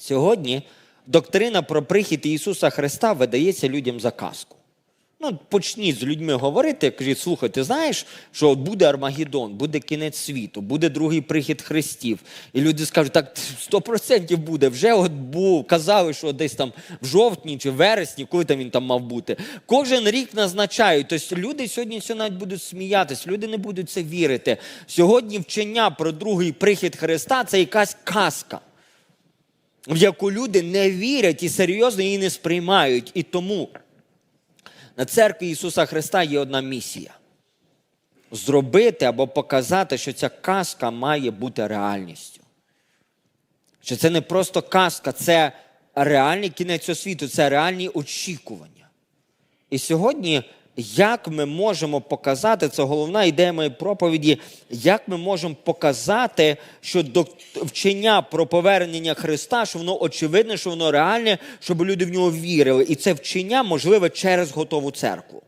Сьогодні доктрина про прихід Ісуса Христа видається людям за казку. Ну, почніть з людьми говорити, кажіть, слухай, ти знаєш, що буде Армагеддон, буде кінець світу, буде другий прихід Христів. І люди скажуть, так 100% буде. Вже от був, казали, що десь там в жовтні чи вересні, коли там він там мав бути. Кожен рік назначають. Тобто люди сьогодні це навіть будуть сміятись, люди не будуть це вірити. Сьогодні вчення про другий прихід Христа це якась казка в яку люди не вірять і серйозно її не сприймають. І тому на церкві Ісуса Христа є одна місія: зробити або показати, що ця казка має бути реальністю. Що це не просто казка, це реальний кінець освіту, це реальні очікування. І сьогодні, як ми можемо показати, це головна ідея моєї проповіді, як ми можемо показати, що вчення про повернення Христа, що воно очевидне, що воно реальне, щоб люди в нього вірили. І це вчення можливе через готову церкву.